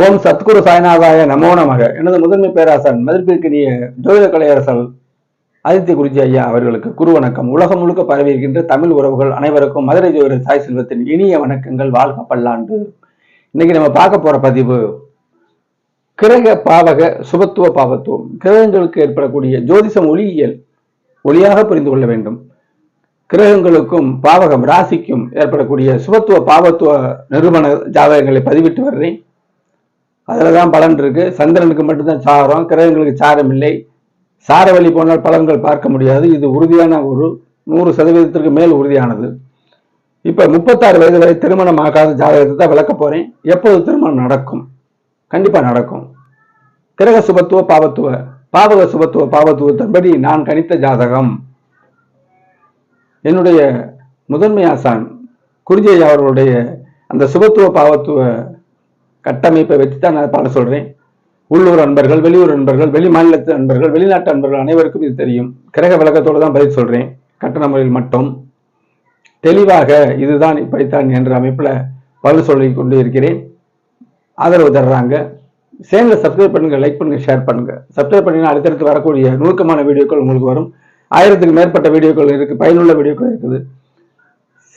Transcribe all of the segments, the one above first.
ஓம் சத்குரு சாய்நாதாய நமோ நமக. எனது முதன்மை பேராசன் மதிப்பிற்கினிய ஜோதிட கலையரசல் ஆதித்ய குருஜி ஐயா அவர்களுக்கு குரு வணக்கம். உலகம் முழுக்க பரவி இருக்கின்ற தமிழ் உறவுகள் அனைவருக்கும் மதுரை ஜோதிட சாய் செல்வத்தின் இனிய வணக்கங்கள். வாழ்க பல்லாண்டு. இன்னைக்கு நம்ம பார்க்க போற பதிவு கிரக பாவக சுபத்துவ பாவத்துவம். கிரகங்களுக்கு ஏற்படக்கூடிய ஜோதிஷம் ஒளியியல் ஒளியாக புரிந்து கொள்ள வேண்டும். கிரகங்களுக்கும் பாவகம் ராசிக்கும் ஏற்படக்கூடிய சுபத்துவ பாவத்துவ நிறுவன ஜாதகங்களை பதிவிட்டு வர்றேன். அதில் தான் பலன் இருக்கு. சந்திரனுக்கு மட்டும்தான் சாரம் கிரகங்களுக்கு சாரம் இல்லை. சார வழி போனால் பலன்கள் பார்க்க முடியாது. இது உறுதியான ஒரு நூறு சதவீதத்திற்கு மேல் உறுதியானது. இப்போ முப்பத்தாறு வயது வரை திருமணம் ஆகாத ஜாதகத்தை தான் விளக்க போகிறேன் எப்போது திருமணம் நடக்கும்? கண்டிப்பாக நடக்கும். கிரக சுபத்துவ பாவத்துவ. பாவக சுபத்துவ பாவத்துவத்தின்படி நான் கணித்த ஜாதகம். என்னுடைய முதன்மை ஆசான் குருஜி அவர்களுடைய அந்த சுபத்துவ பாவத்துவ கட்டமைப்பை வச்சு தான் நான் பாட சொல்றேன். உள்ளூர் அன்பர்கள் வெளியூர் அன்பர்கள் வெளி மாநிலத்து அன்பர்கள் வெளிநாட்டு அன்பர்கள் அனைவருக்கும் இது தெரியும். கிரக விளக்கத்தோடு தான் பதில் சொல்றேன். கட்டண முறையில் மட்டும். தெளிவாக இதுதான் இப்படித்தான் என்ற அமைப்பில் பதில் சொல்லி கொண்டு இருக்கிறேன். ஆதரவு தர்றாங்க. சேனலை சப்ஸ்கிரைப் பண்ணுங்க லைக் பண்ணுங்க ஷேர் பண்ணுங்க. சப்ஸ்கிரைப் பண்ணினா அடுத்தடுத்து வரக்கூடிய நுணுக்கமான வீடியோக்கள் உங்களுக்கு வரும். ஆயிரத்துக்கு மேற்பட்ட வீடியோக்கள் இருக்கு பயனுள்ள வீடியோக்கள் இருக்குது.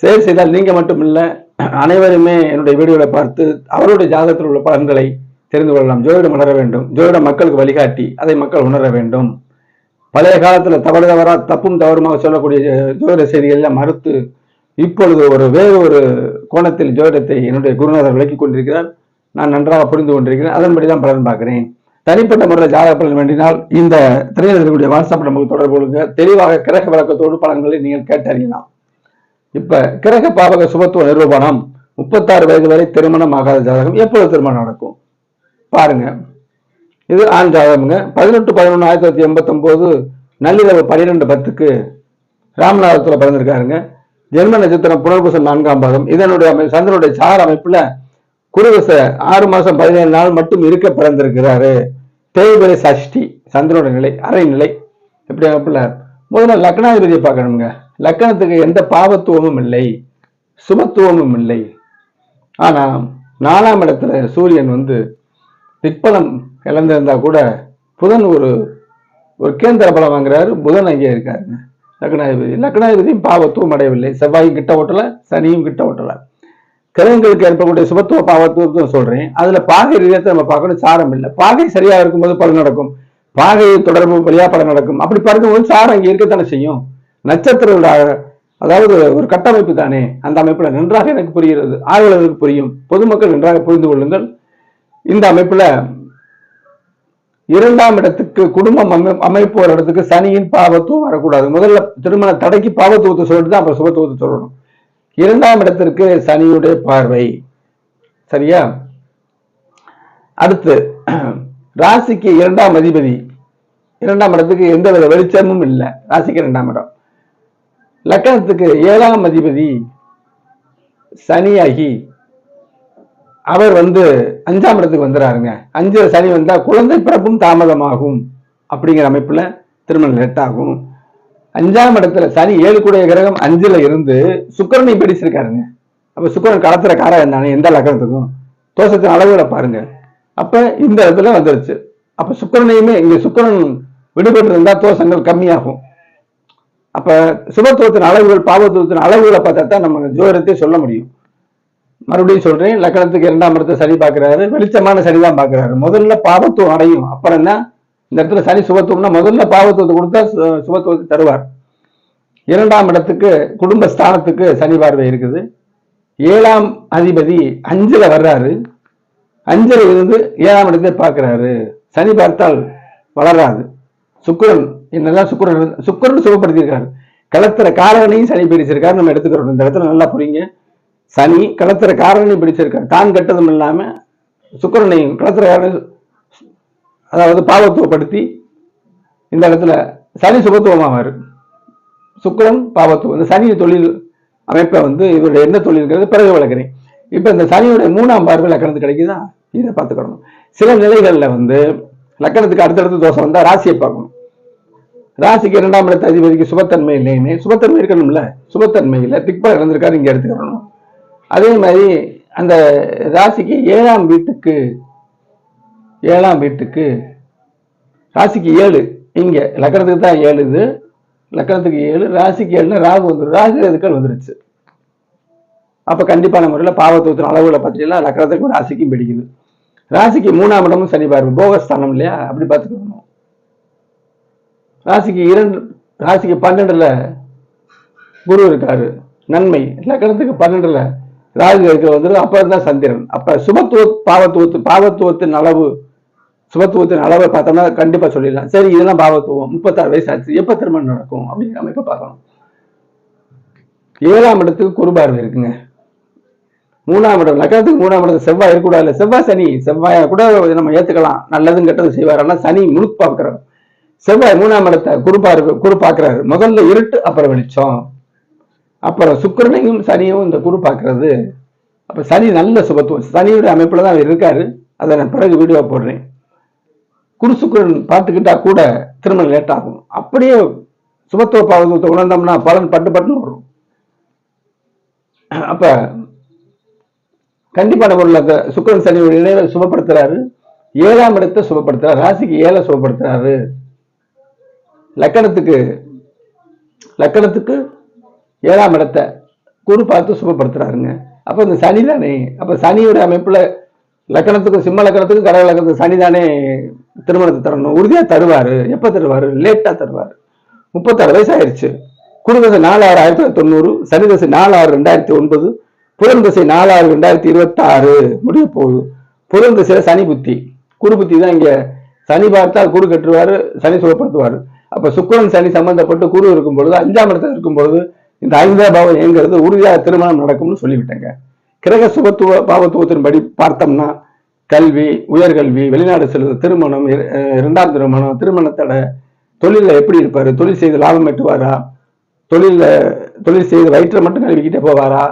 சேர் செய்தால் நீங்க மட்டும் இல்லை அனைவருமே என்னுடைய வீடியோவை பார்த்து அவருடைய ஜாதகத்தில் உள்ள பலன்களை தெரிந்து கொள்ளலாம். ஜோதிடம் உணர வேண்டும். ஜோதிடம் மக்களுக்கு வழிகாட்டி அதை மக்கள் உணர வேண்டும். பழைய காலத்தில் தவறு தவறா தப்பும் தவறுமாக சொல்லக்கூடிய ஜோதிட செய்திகள் எல்லாம் மறுத்து இப்பொழுது ஒரு வேறு ஒரு கோணத்தில் ஜோதிடத்தை என்னுடைய குருநாதர் விளக்கி கொண்டிருக்கிறார். நான் நன்றாக புரிந்து கொண்டிருக்கிறேன். அதன்படி தான் பலன் பார்க்கிறேன். தனிப்பட்ட முறையில் ஜாதக பலன் வேண்டினால் இந்த திரையில் இருக்கக்கூடிய வாட்ஸ்அப் நமக்கு தொடர்பு கொள்ளுங்க. தெளிவாக கிரக விளக்கத்தோடு பலன்களை நீங்கள் கேட்டறியலாம். இப்ப கிரக பாவக சுபத்துவ நிரூபணம் முப்பத்தாறு வயது வரை திருமணம் ஆகாத ஜாதகம் எப்பொழுது திருமணம் நடக்கும்? பாருங்க. இது ஆண் ஜாதகம்ங்க. பதினெட்டு பதினொன்று ஆயிரத்தி தொள்ளாயிரத்தி எண்பத்தொம்போது நள்ளிரவு பன்னிரெண்டு பத்துக்கு ராமநாதத்தில் பிறந்திருக்காருங்க. ஜென்ம நட்சத்திரம் புனர்பூசம் நான்காம் பாகம் இதனுடைய அமை சந்திரனுடைய சார் அமைப்புல குருவச ஆறு மாசம் பதினேழு நாள் மட்டும் இருக்க பிறந்திருக்கிறாரு. தேய்பிரை சஷ்டி சந்திரனுடைய நிலை அரை நிலை. இப்படி அமைப்புல? முதல்ல லக்னாதிபதியை பார்க்கணுங்க. லக்கணத்துக்கு எந்த பாவத்துவமும் இல்லை சுபத்துவமும் இல்லை. ஆனா நாலாம் இடத்துல சூரியன் வந்து திக்பலம் இழந்திருந்தா கூட புதன் ஒரு ஒரு கேந்திர பலம் வாங்குறாரு புதன் அங்கே இருக்காருங்க. லக்னாதிபதி லக்னாதிபதியும் பாவத்துவம் அடையவில்லை. செவ்வாயும் கிட்ட ஓட்டல சனியும் கிட்ட ஓட்டல. கிரகங்களுக்கு ஏற்படக்கூடிய சுபத்துவ பாவத்துவத்தை சொல்றேன். அதுல பாகை ரீதியத்தை நம்ம பார்க்கணும் சாரம் இல்லை. பாகை சரியா இருக்கும்போது பலன் நடக்கும். பாகை தொடர்பு வழியா பலன் நடக்கும். அப்படி பார்க்கும்போது சாரம் அங்கே இருக்கத்தானே செய்யும்? நட்சத்திர அதாவது ஒரு கட்டமைப்பு தானே அந்த அமைப்புல நன்றாக எனக்கு புரிகிறது ஆர்வலர்களுக்கு புரியும் பொதுமக்கள் நன்றாக புரிந்து கொள்ளுங்கள். இந்த அமைப்புல இரண்டாம் இடத்துக்கு குடும்பம் அமை- அமைப்பு ஒரு இடத்துக்கு சனியின் பாவத்துவம் வரக்கூடாது. முதல்ல திருமண தடைக்கு பாவத்துவத்தை சொல்லிட்டு தான் அப்புறம் சுபத்துவத்தை சொல்லணும். இரண்டாம் இடத்திற்கு சனியுடைய பார்வை. சரியா? அடுத்து ராசிக்கு இரண்டாம் அதிபதி. இரண்டாம் இடத்துக்கு எந்த வித வெளிச்சமும் இல்லை. ராசிக்கு இரண்டாம் இடம். லக்கணத்துக்கு ஏழாம் அதிபதி சனியாகி அவர் வந்து அஞ்சாம் இடத்துக்கு வந்துறாருங்க. அஞ்சு சனி வந்தால் குழந்தை பிறப்பும் தாமதமாகும் அப்படிங்கிற அமைப்புல திருமணம் லேட் ஆகும். அஞ்சாம் இடத்துல சனி ஏழு கூடிய கிரகம் அஞ்சுல இருந்து சுக்கரனை பிடிச்சிருக்காருங்க அப்போ சுக்கரன் களத்துற காரம் தானே எந்த லக்கணத்துக்கும்? தோஷத்தின் அளவுகளை பாருங்க. அப்போ இந்த இடத்துல வந்துருச்சு. அப்போ சுக்கரனையுமே இங்கே சுக்கரன் விடுபட்டு இருந்தால் தோஷங்கள் கம்மியாகும். அப்ப சுபத்துவத்தின் அளவுகள் பாவத்துவத்தின் அளவுகளை பார்த்தா தான் நம்ம ஜோதிடத்தை சொல்ல முடியும். மறுபடியும் சொல்றேன் லக்கணத்துக்கு இரண்டாம் இடத்தை சரி பார்க்கிறாரு வெளிச்சமான சரி தான் பார்க்கிறாரு. முதல்ல பாவத்துவம் அடையும். அப்புறம் தான் இந்த இடத்துல சனி சுபத்துவம்னா முதல்ல பாவத்துவத்தை கொடுத்தா சு- சுபத்துவத்தை தருவார். இரண்டாம் இடத்துக்கு குடும்ப ஸ்தானத்துக்கு சனி பார்வை இருக்குது. ஏழாம் அதிபதி அஞ்சுல வர்றாரு. அஞ்சுல இருந்து ஏழாம் இடத்தை பார்க்கிறாரு. சனி பார்த்தால் வளராது. சுக்கரன் என்னதான் சுக்கரன் சுக்கரன் சுகப்படுத்தியிருக்காரு. களத்திர காரகனையும் சனி பிடிச்சிருக்காரு நம்ம எடுத்துக்கிறோம். இந்த இடத்துல நல்லா புரியுங்க. சனி களத்திர காரகனையும் பிடிச்சிருக்காரு தான் கெட்டதும் இல்லாம சுக்கரனையும் களத்திர காரணம் அதாவது பாவத்துவப்படுத்தி இந்த இடத்துல சனி சுகத்துவமாவார். சுக்கரன் பாவத்துவம். இந்த சனி தொழில் அமைப்பை வந்து இவருடைய என்ன தொழில் இருக்கிறது பிறகு விளக்குறேன். இப்போ இந்த சனியுடைய மூணாம் பார்வை லக்கணத்து கிடைக்குதா? இதை பார்த்துக்கணும். சில நிலைகளில் வந்து லக்கணத்துக்கு அடுத்தடுத்து தோஷம் வந்தால் ராசியை பார்க்கணும். ராசிக்கு இரண்டாம் இடத்து அதிபதிக்கு சுபத்தன்மை இல்லைன்னு சுபத்தன்மை இருக்கணும்ல. சுபத்தன்மை இல்லை திக்பா இறந்திருக்காரு இங்க எடுத்துக்கணும். அதே மாதிரி அந்த ராசிக்கு ஏழாம் வீட்டுக்கு ஏழாம் வீட்டுக்கு ராசிக்கு ஏழு இங்க லக்கணத்துக்கு தான் ஏழு இது. லக்கணத்துக்கு ஏழு ராசிக்கு ஏழுனா ராகு வந்துடும் ராகு எதுக்கள் வந்துருச்சு. அப்ப கண்டிப்பான முறையில் பாவத்துவத்தின் அளவுகளை பற்றியெல்லாம் லக்கணத்துக்கும் ராசிக்கும் பிடிக்குது. ராசிக்கு மூணாம் இடமும் சனி பார்வை போகஸ்தானம் இல்லையா? அப்படி பார்த்துக்கணும். ராசிக்கு இரண்டு ராசிக்கு பன்னெண்டுல குரு இருக்காரு. நன்மை. லக்கணத்துக்கு பன்னெண்டுல ராகு இருக்க வந்துடும் அப்ப தான் சந்திரன். அப்ப சுபத்துவ பாவத்துவத்து பாவத்துவத்தின் அளவு சுபத்துவத்தின் அளவை பார்த்தோம்னா கண்டிப்பா சொல்லிடலாம். சரி இதெல்லாம் பாவத்துவம். முப்பத்தாறு வயசு ஆச்சு. எப்ப திருமணம் நடக்கும் அப்படின்னு நம்ம இப்ப பார்க்கணும். ஏழாம் இடத்துக்கு குருபார்வை இருக்குங்க. மூணாம் இடம். லக்கணத்துக்கு மூணாம் இடத்துக்கு செவ்வாய் இருக்கக்கூடாது. செவ்வாய் சனி. செவ்வாயை கூட நம்ம ஏத்துக்கலாம். நல்லதும் கெட்டதும் செய்வார். ஆனா சனி முழுக்க பார்க்கிறார் செவ்வாய் மூணாம் இடத்தை குரு இருக்கு குரு பார்க்கிறாரு முதல்ல இருட்டு அப்புறம் வெளிச்சம். அப்புறம் சுக்கிரனையும் சனியும் இந்த குரு பார்க்கறது. அப்ப சனி நல்ல சுபத்துவம். சனியோட அமைப்புல தான் அவர் இருக்காரு. அதை நான் பிறகு வீடியோ போடுறேன். குரு சுக்கரன் பார்த்துக்கிட்டா கூட திருமணம் லேட் ஆகும். அப்படியே சுபத்துவ பாவத்துவத்தை உணர்ந்தோம்னா பலன் பட்டு பட்டுன்னு வரும். அப்ப கண்டிப்பான பொருள் அந்த சுக்கரன் சனியுடைய இணைவை சுபப்படுத்துறாரு. ஏழாம் இடத்தை சுபப்படுத்துறாரு. ராசிக்கு ஏழை சுபப்படுத்துறாரு. லக்கணத்துக்கு லக்கணத்துக்கு ஏழாம் இடத்தை குரு பார்த்து சுபப்படுத்துறாருங்க அப்போ இந்த சனி தானே. அப்போ சனியோட அமைப்பில் லக்கணத்துக்கும் சிம்ம லக்கணத்துக்கும் கடக லக்கணத்துக்கு சனி தானே திருமணத்தை தரணும். உறுதியாக தருவார். எப்போ தருவார்? லேட்டாக தருவார். முப்பத்தாறு வயசு ஆயிடுச்சு குருதசை நாலு ஆறு ஆயிரத்தி தொள்ளாயிரத்தி தொண்ணூறு. சனி தசை நாலு ஆறு ரெண்டாயிரத்தி ஒன்பது. புதன் தசை நாலு ஆறு ரெண்டாயிரத்தி இருபத்தாறு. முடிய போகுது. புதன் தசையில் சனி புத்தி. குரு புத்தி தான் இங்கே. சனி பார்த்தா குரு கட்டுருவார் சனி சுகப்படுத்துவார். அப்ப சுக்கரன் சனி சம்பந்தப்பட்டு குரு இருக்கும் பொழுது அஞ்சாம் இடத்துல இருக்கும் பொழுது இந்த ஐந்தா பாவம் எங்கிறது உறுதியாக திருமணம் நடக்கும்னு சொல்லிவிட்டேங்க. கிரக சுபத்துவ பாவத்துவத்தின்படி பார்த்தோம்னா கல்வி உயர்கல்வி வெளிநாடு செல்வது திருமணம் இரண்டாம் திருமணம் திருமணத்தோட தொழிலில் எப்படி இருப்பாரு தொழில் செய்து லாபம் எட்டுவாரா தொழிலில் தொழில் செய்து வயிற்றை மட்டும் கழுவிக்கிட்டே போவாரா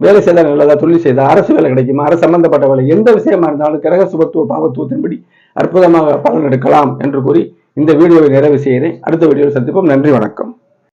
வேலை செய்தால் நல்லதா தொழில் செய்தா அரசு வேலை கிடைக்குமா அரசு சம்பந்தப்பட்ட வேலை எந்த விஷயமா இருந்தாலும் கிரக சுபத்துவ பாவத்துவத்தின்படி அற்புதமாக பலன் எடுக்கலாம் என்று கூறி இந்த வீடியோவை நிறைவு செய்கிறேன். அடுத்த வீடியோவில் சந்திப்போம். நன்றி வணக்கம்.